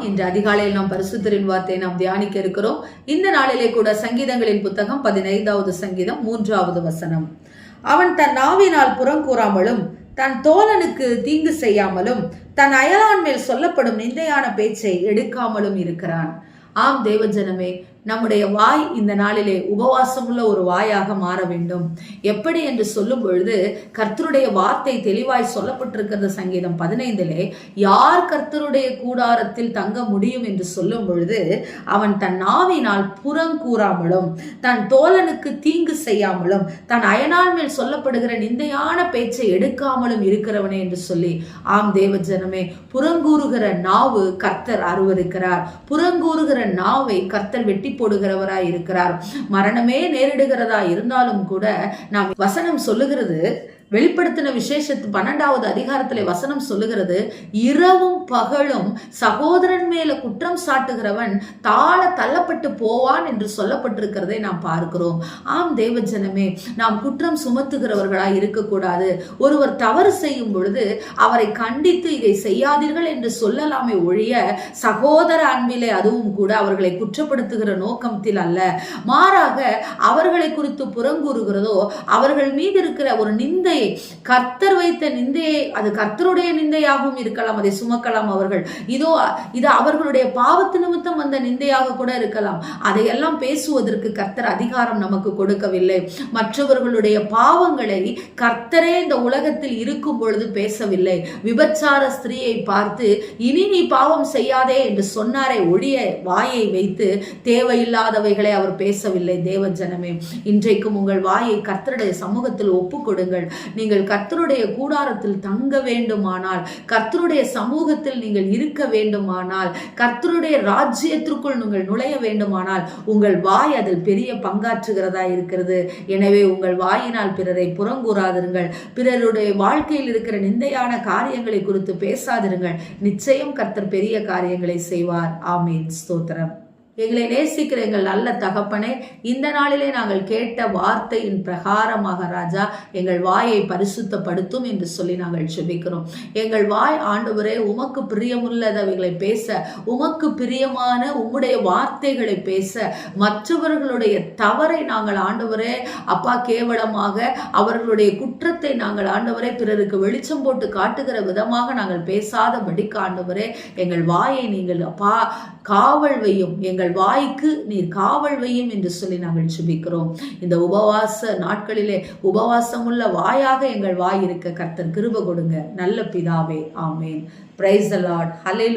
இன்று அதிகாலையில் நாம் பரிசுத்தரின் வார்த்தையை நாம் தியானிக்க இருக்கிறோம். இந்த நாளிலே கூட சங்கீதங்களின் புத்தகம் பதினைந்தாவது சங்கீதம் மூன்றாவது வசனம். அவன் தன் நாவினால் புறங்கூறாமலும் தன் தோழனுக்கு தீங்கு செய்யாமலும் தன் அயலான் மேல் சொல்லப்படும் நிந்தையான பேச்சை எடுக்காமலும் இருக்கிறான். ஆம் தேவஜனமே நம்முடைய வாய் இந்த நாளிலே உபவாசமுள்ள ஒரு வாயாக மாற வேண்டும். எப்படி என்று சொல்லும் பொழுது கர்த்தருடைய வார்த்தை தெளிவாய் சொல்லப்பட்டிருக்கிறது சங்கீதம் பதினைந்திலே யார் கர்த்தருடைய கூடாரத்தில் தங்க முடியும்? என்று சொல்லும் பொழுது அவன் தன் நாவினால் புறங்கூறாமலும் தன் தோழனுக்கு தீங்கு செய்யாமலும் தன் அயனால் மேல் சொல்லப்படுகிற நிந்தையான பேச்சை எடுக்காமலும் இருக்கிறவனே என்று சொல்லி ஆம் தேவஜனமே புறங்கூறுகிற நாவு கர்த்தர் அருவருக்கிறார். புறங்கூறுகிற நாவை கர்த்தர் வெட்டி போடுகிறவராய் இருக்கிறார். மரணமே நேரிடுகிறதா இருந்தாலும் கூட நாம் வசனம் சொல்லுகிறது வெளிப்படுத்தின விசேஷத்து பன்னெண்டாவது அதிகாரத்திலே வசனம் சொல்லுகிறது இரவும் பகலும் சகோதரன் மேல குற்றம் சாட்டுகிறவன் தாழ தள்ளப்பட்டு போவான் என்று சொல்லப்பட்டிருக்கிறதை நாம் பார்க்கிறோம். ஆம் தேவஜனமே நாம் குற்றம் சுமத்துகிறவர்களாய் இருக்கக்கூடாது. ஒருவர் தவறு செய்யும் பொழுது அவரை கண்டித்து இதை செய்யாதீர்கள் என்று சொல்லலாமே ஒழிய சகோதர அன்பிலே அதுவும் கூட அவர்களை குற்றப்படுத்துகிற நோக்கத்தில் அல்ல. மாறாக அவர்களை குறித்து புறங்கூறுகிறதோ அவர்கள் மீது இருக்கிற ஒரு நிந்தை நிந்தையை கர்த்தர் வைத்த நிந்தையை அது கர்த்தருடைய நிந்தையாகவும் இருக்கலாம் அதை சுமக்கலாம் அவர்கள். இதோ இது அவர்களுடைய பாவத்து நிமித்தம் வந்த நிந்தையாக கூட இருக்கலாம். அதையெல்லாம் பேசுவதற்கு கர்த்தர் அதிகாரம் நமக்கு கொடுக்கவில்லை. மற்றவர்களுடைய பாவங்களை கர்த்தரே இந்த உலகத்தில் இருக்கும் பொழுது பேசவில்லை. விபச்சார ஸ்திரீயை பார்த்து இனி நீ பாவம் செய்யாதே என்று சொன்னாரே ஒழிய வாயை வைத்து தேவையில்லாதவைகளை அவர் பேசவில்லை தேவ ஜனமே. இன்றைக்கும் உங்கள் வாயை கர்த்தருடைய சமூகத்தில் ஒப்புக்கொடுங்கள் நீங்கள் கர்த்தருடைய கூடாரத்தில் தங்க வேண்டுமானால் கர்த்தருடைய சமூகத்தில் நீங்கள் இருக்க வேண்டுமானால் கர்த்தருடைய ராஜ்யத்திற்குள் நீங்கள் நுழைய வேண்டுமானால் உங்கள் வாய் அதில் பெரிய பங்காற்றுகிறதா இருக்கிறது. எனவே உங்கள் வாயினால் பிறரை புறங்கூறாதிருங்கள். பிறருடைய வாழ்க்கையில் இருக்கிற நிந்தையான காரியங்களை குறித்து பேசாதிருங்கள். நிச்சயம் கர்த்தர் பெரிய காரியங்களை செய்வார். ஆமீன். ஸ்தோத்திரம். எங்களை நேசிக்கிற எங்கள் நல்ல தகப்பனே இந்த நாளிலே நாங்கள் கேட்ட வார்த்தையின் பிரகாரமாக ராஜா எங்கள் வாயை பரிசுத்தப்படுத்தும் என்று சொல்லி நாங்கள் செபிக்கிறோம் எங்கள் வாய் ஆண்டவரே உமக்கு பிரியமுள்ளதவைகளை பேச உமக்கு பிரியமான உம்முடைய வார்த்தைகளை பேச மற்றவர்களுடைய தவறை நாங்கள் ஆண்டவரே அப்பா கேவலமாக அவர்களுடைய குற்றத்தை நாங்கள் ஆண்டவரே பிறருக்கு வெளிச்சம் போட்டு காட்டுகிற விதமாக நாங்கள் பேசாதபடிக்கு ஆண்டவரே எங்கள் வாயை நீங்கள் அப்பா காவல் வையும் எங்கள் எங்கள் வாய்க்கு நீர் காவல் வையும் என்று சொல்லி நாங்கள் சுபிக்கிறோம் இந்த உபவாச நாட்களிலே உபவாசம் உள்ள வாயாக எங்கள் வாய் இருக்க கர்த்தர் கிருப கொடுங்க. நல்ல பிதாவே ஆமேன். பிரைஸ் த லார்ட் ஹலே